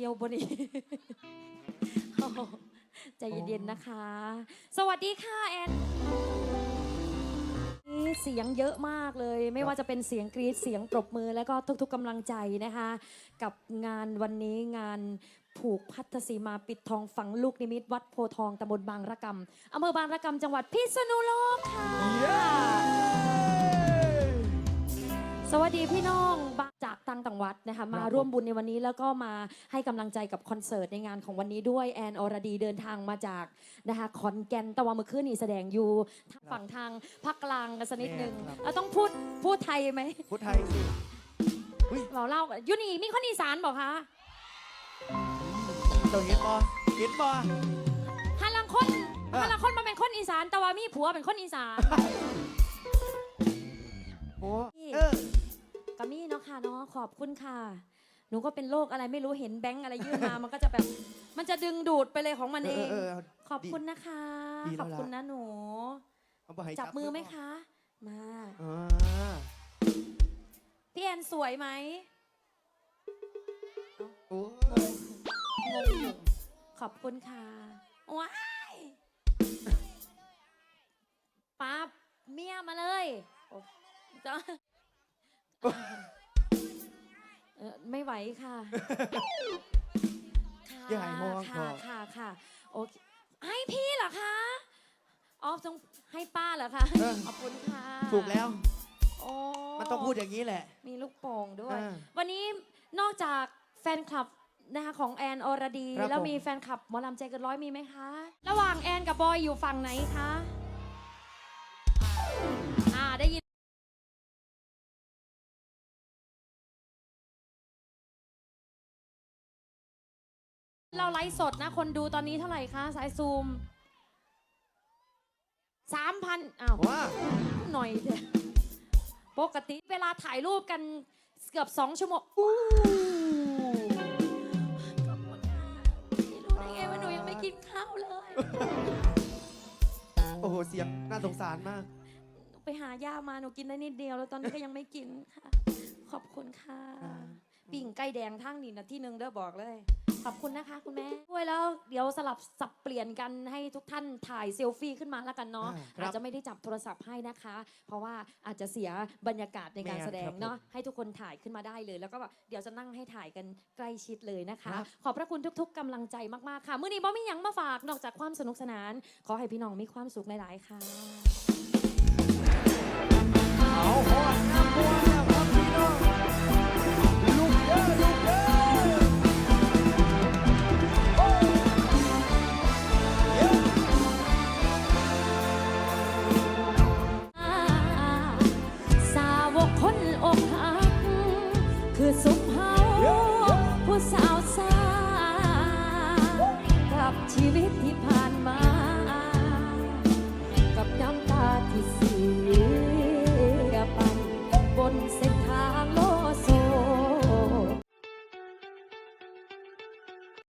เกี่ยวบนี่ใจเย็นๆนะคะ สวัสดีค่ะแอนนี่เสียงเยอะมากเลย ไม่ว่าจะเป็นเสียงกรี๊ดเสียงปรบมือ แล้วก็ทุกๆกำลังใจนะคะ กับงานวันนี้งานผูกพัทธสีมาปิดทองฝังลูกนิมิต วัดโพธิ์ทองตำบลบางระกำอำเภอบางระกำจังหวัดพิษณุโลกค่ะ สวัสดีพี่น้องบางจากต่างจังหวัดนะคะมาร่วมบุญในวันนี้แล้วก็มาให้กำลังใจกับคอนเสิร์ตในงานของวันนี้ด้วยแอนอรดีเดินทางมาจากนะคะขอนแก่นตะวันเมื่อคืนนี่แสดงอยู่ทางฝั่งทางภาคกลางกันสักนิดหนึ่งแม่ครับ เราต้องพูดพูดไทยไหมพูดไทยสิเราเล่ากันอยูนี่มีคนอีสานบอกคะเจ้าเห็นบ่เห็นบ่ฮันลังคนเออฮันลังคนมาเป็นคนอีสานแต่ว่ามีผัวเป็นคนอีสาน โอ้นี่เออก็ มีเนาะค่ะเนาะขอบคุณค่ะ หนูก็เป็นโรคอะไรไม่รู้เห็นแบงค์อะไรยื่นมา มันก็จะแบบ มันจะดึงดูดไปเลยของมันเอเอองเออเออขอบคุณนะคะ ดีขแล้วอบล่ะคุณนะหนู เอาบ่ให้จับมือไหมคะ มาอ่าพี่แอนสวยไหมโอ้งงอยู่ขอบคุณค่ะว้ายป๊าบเมียมาเลยโอ้จ้า เออไม่ไหวค่ะค่ะอย่าให้ห้องค่ะก่อน ค่ะค่ะโอเคให้พี่เหรอคะอ๋อต้องให้ป้าเหรอคะเออ ขอบคุณค่ะถูกแล้ว โอ้มันต้องพูดอย่างนี้แหละ มีลูกโป่งด้วย อ่าวันนี้นอกจากแฟนคลับนะคะของแอนอรดี ครับแล้วผม มีแฟนคลับหมอลำใจเกินร้อยมีไหมคะ ระหว่างแอนกับบอยอยู่ฝั่งไหนคะ เราไลฟ์สดนะ คนดูตอนนี้เท่าไหร่คะ สายซูมสามพันอ้าวว่าหน่อยเถอะปกติเวลาถ่ายรูปกันเกือบสองชั่วโมงอู้ขอบคุณค่ะพี่รู้ได้ไงว่าหนูยังไม่กินข้าวเลย โอ้โห เสียงน่าสงสารมาก หนูไปหาย่ามาหนูกินได้นิดเดียวแล้วตอนนี้ก็ยังไม่กินค่ะ ขอบคุณค่ะครับปิ่งไก่แดงทั้งนี่นะที่หนึ่งเด้อบอกเลย ขอบคุณนะคะคุณแม่ด้วยแล้วเดี๋ยวสลับสับเปลี่ยนกันให้ทุกท่านถ่ายเซลฟี่ขึ้นมาแล้วกันเนาะอ่าครับอาจจะไม่ได้จับโทรศัพท์ให้นะคะ เพราะว่าอาจจะเสียบรรยากาศในการแม่นแสดงครับเนาะให้ทุกคนถ่ายขึ้นมาได้เลย แล้วก็แบบเดี๋ยวจะนั่งให้ถ่ายกันใกล้ชิดเลยนะคะครับขอบพระคุณทุก ๆกำลังใจมากๆค่ะมื้อนี้บ่มีหยังมาฝากนอกจากความสนุกสนาน ขอให้พี่น้องมีความสุขหลายๆค่ะเอาหอดน้ำบัว สาวสากับชีวิตที่ผ่านมา กับน้ำตาที่เสี